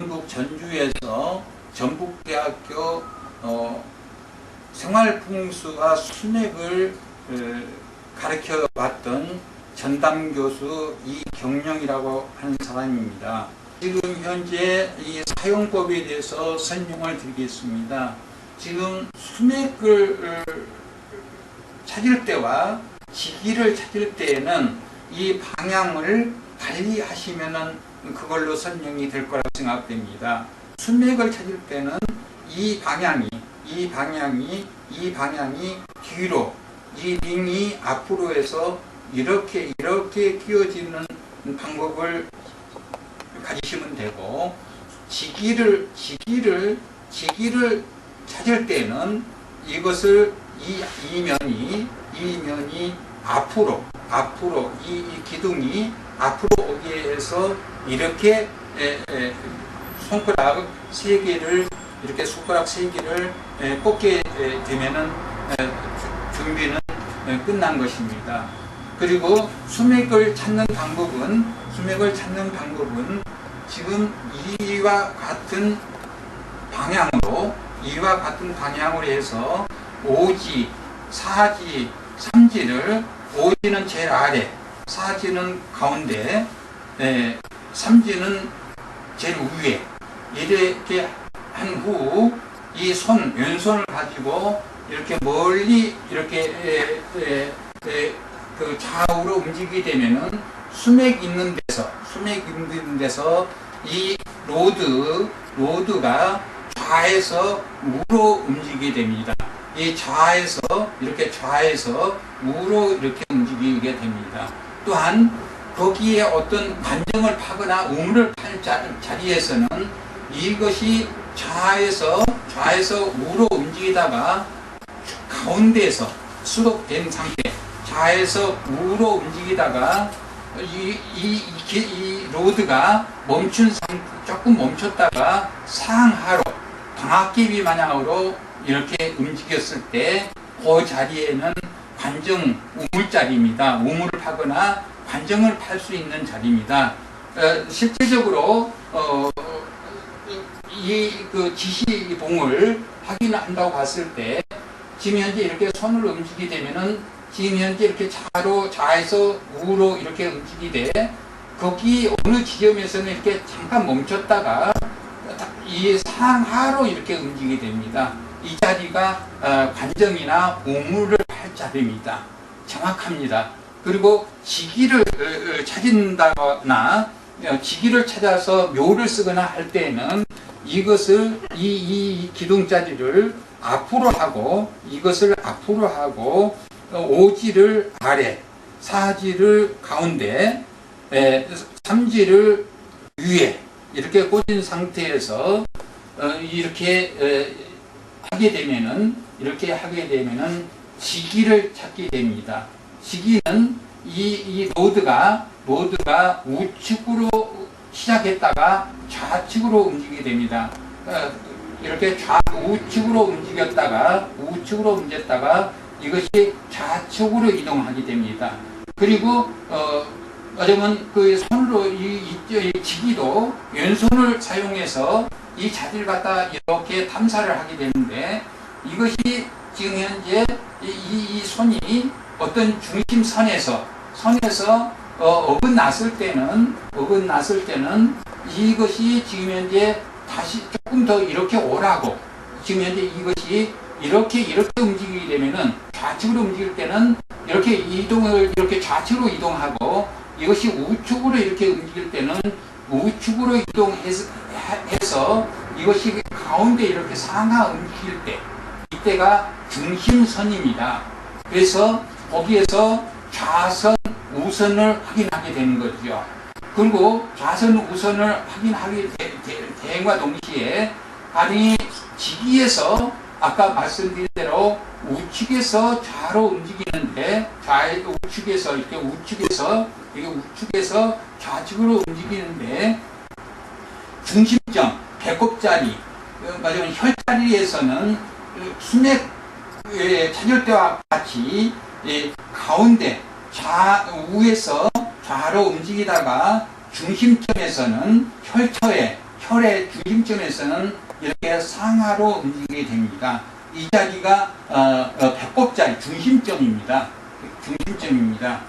전국 전주에서 전북대학교 어, 생활풍수와 수맥을 어, 가르쳐 왔던 전담 교수 이경령이라고 하는 사람입니다. 지금 현재 이 사용법에 대해서 설명을 드리겠습니다. 지금 수맥을 어, 찾을 때와 지기를 찾을 때에는 이 방향을 달리 하시면은 그걸로 설명이 될 거라고 생각됩니다. 수맥을 찾을 때는 이 방향이 이 방향이 이 방향이 뒤로 이 링이 앞으로 해서 이렇게 이렇게 끼워지는 방법을 가지시면 되고 지기를 지기를 지기를 찾을 때는 이것을 이 이면이 이면이 앞으로 앞으로 이, 이 기둥이 앞으로 오게 해서 이렇게 에, 에, 손가락 세 개를 이렇게 손가락 세 개를 에, 에, 되면은 준비는 에, 끝난 것입니다. 그리고 수맥을 찾는 방법은 수맥을 찾는 방법은 지금 이와 같은 방향으로 이와 같은 방향으로 해서 오지, 사지, 삼지를 오지는 제일 아래, 사지는 가운데, 예, 삼지는 제일 위에 이렇게 한 후 이 손 왼손을 가지고 이렇게 멀리 이렇게 에, 에, 에, 그 좌우로 움직이게 되면은 수맥 있는 데서 수맥 있는 데서 이 로드 로드가 좌에서 우로 움직이게 됩니다. 이 좌에서 이렇게 좌에서 우로 이렇게 움직이게 됩니다. 또한 거기에 어떤 관정을 파거나 우물을 팔 자- 자리에서는 이것이 좌에서 좌에서 우로 움직이다가 가운데에서 수록된 상태 좌에서 우로 움직이다가 이, 이, 이, 기- 이 로드가 멈춘 상 조금 멈췄다가 상하로 방학개비 마냥으로 이렇게 움직였을 때 그 자리에는 관정 우물 자리입니다. 우물을 파거나 관정을 팔 수 있는 자리입니다. 어, 실제적으로 어, 이그 지시봉을 확인한다고 봤을 때 지금 현재 이렇게 손으로 움직이게 되면은 지금 현재 이렇게 좌로 좌에서 우로 이렇게 움직이되 거기 어느 지점에서는 이렇게 잠깐 멈췄다가 이 상하로 이렇게 움직이게 됩니다. 이 자리가 어, 관정이나 우물을 할 자리입니다. 정확합니다. 그리고 지기를 어, 어, 찾는다거나 어, 지기를 찾아서 묘를 쓰거나 할 때에는 이것을 이, 이 기둥자리를 앞으로 하고 이것을 앞으로 하고 어, 오지를 아래 사지를 가운데 에, 삼지를 위에 이렇게 꽂은 상태에서 어, 이렇게 에, 하게 되면은 이렇게 하게 되면은 지기를 찾게 됩니다. 지기는 이, 이 로드가 로드가 우측으로 시작했다가 좌측으로 움직이게 됩니다. 어, 이렇게 좌 우측으로 움직였다가 우측으로 움직였다가 이것이 좌측으로 이동하게 됩니다. 그리고 어, 어쩌면 그 손으로 이, 이, 이 지기도 왼손을 사용해서 이 자리를 갖다 이렇게 탐사를 하게 되는데 이것이 지금 현재 이, 이, 이 손이 어떤 중심선에서 선에서 어, 어긋났을 때는 어긋났을 때는 이것이 지금 현재 다시 조금 더 이렇게 오라고 지금 현재 이것이 이렇게 이렇게 움직이게 되면은 좌측으로 움직일 때는 이렇게 이동을 이렇게 좌측으로 이동하고 이것이 우측으로 이렇게 움직일 때는 우측으로 이동해서 해서 이것이 가운데 이렇게 상하 움직일 때 이때가 중심선입니다. 그래서 거기에서 좌선 우선을 확인하게 되는 거죠. 그리고 좌선 우선을 확인하게 되- 되- 대행과 동시에 아니 지기에서 아까 말씀드린 대로 우측에서 좌로 움직이는데 좌의 우측에서 이렇게 우측에서 이게 우측에서 좌측으로 움직이는데 중심점 배꼽 자리 어, 말하자면 혈자리에서는 수맥 찾을 때와 같이 이 가운데 좌우에서 좌로 움직이다가 중심점에서는 혈처에 혈의 중심점에서는 이렇게 상하로 움직이게 됩니다. 이 자리가 어, 어, 배꼽 자리 중심점입니다. 중심점입니다.